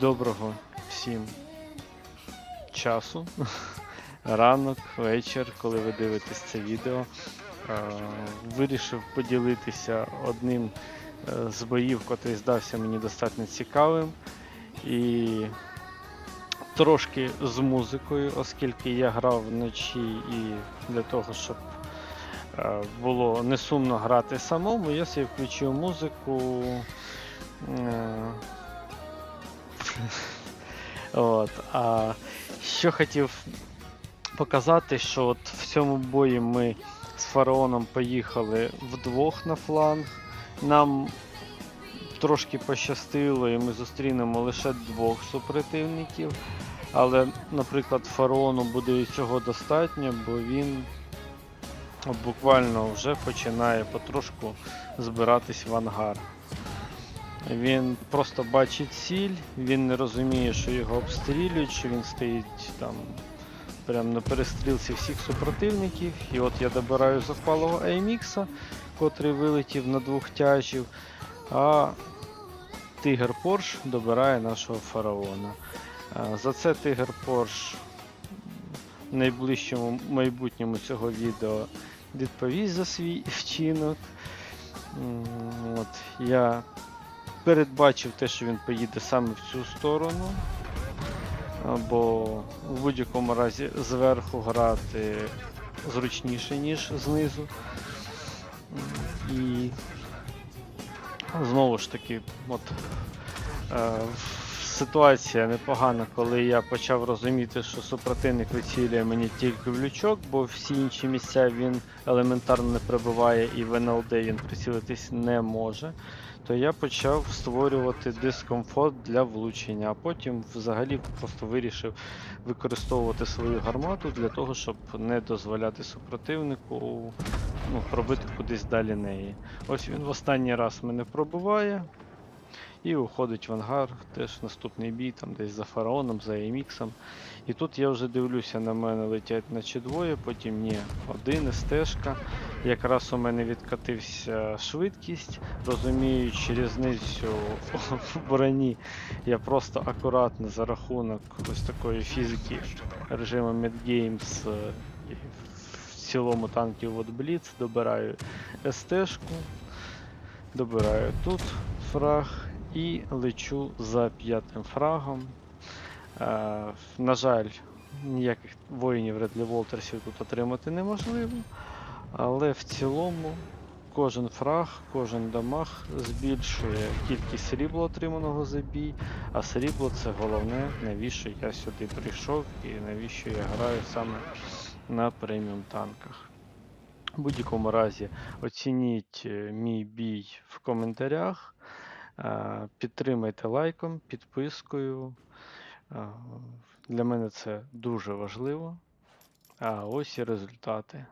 Доброго всім часу. Ранок, вечір, коли ви дивитесь це відео. Е, Вирішив поділитися одним е, з боїв, який здався мені достатньо цікавим. І трошки з музикою, оскільки я грав вночі і для того, щоб е, було не сумно грати самому, я собі включив музику. От, а що хотів показати, що от в цьому бої ми з фараоном поїхали вдвох на фланг. Нам трошки пощастило, і ми зустрінемо лише двох супротивників. Але, наприклад, фараону буде і цього достатньо, бо він буквально вже починає потрошку збиратись в ангар. Він просто бачить ціль, він не розуміє, що його обстрілюють, що він стоїть там прямо на перестрілці всіх супротивників. І от я добираю запалого AMX, котрий вилетів на двох тяжів, а Тигр Порш добирає нашого фараона. За це Тигр Порш в найближчому майбутньому цього відео відповість за свій вчинок. От, я передбачив те, що він поїде саме в цю сторону. Бо в будь-якому разі зверху грати зручніше, ніж знизу. І знову ж таки, от е, ситуація непогана, коли я почав розуміти, що супротивник вицілює мені тільки в лючок, бо всі інші місця він елементарно не прибиває і в НЛД він прицілитись не може то я почав створювати дискомфорт для влучення, а потім взагалі просто вирішив використовувати свою гармату для того, щоб не дозволяти супротивнику ну, пробити кудись далі неї. Ось він в останній раз мене пробиває і уходить в ангар, теж наступний бій, там десь за фараоном, за еміксом. І тут я вже дивлюся, на мене летять наче двоє, потім ні, один стежка. Якраз у мене відкатився швидкість, розуміючи різницю в броні, я просто акуратно за рахунок ось такої фізики режиму Mad Games е, і в цілому танків от Blitz добираю СТ-шку, добираю тут фраг і лечу за п'ятим фрагом. Е, на жаль, ніяких воїнів Редлі Волтерсів тут отримати неможливо. Але в цілому кожен фраг, кожен дамаг збільшує кількість срібла отриманого за бій, а срібло це головне, навіщо я сюди прийшов і навіщо я граю саме на преміум танках. В будь-якому разі оцініть е, мій бій в коментарях, підтримайте лайком, підпискою. Для мене це дуже важливо. А ось і результати.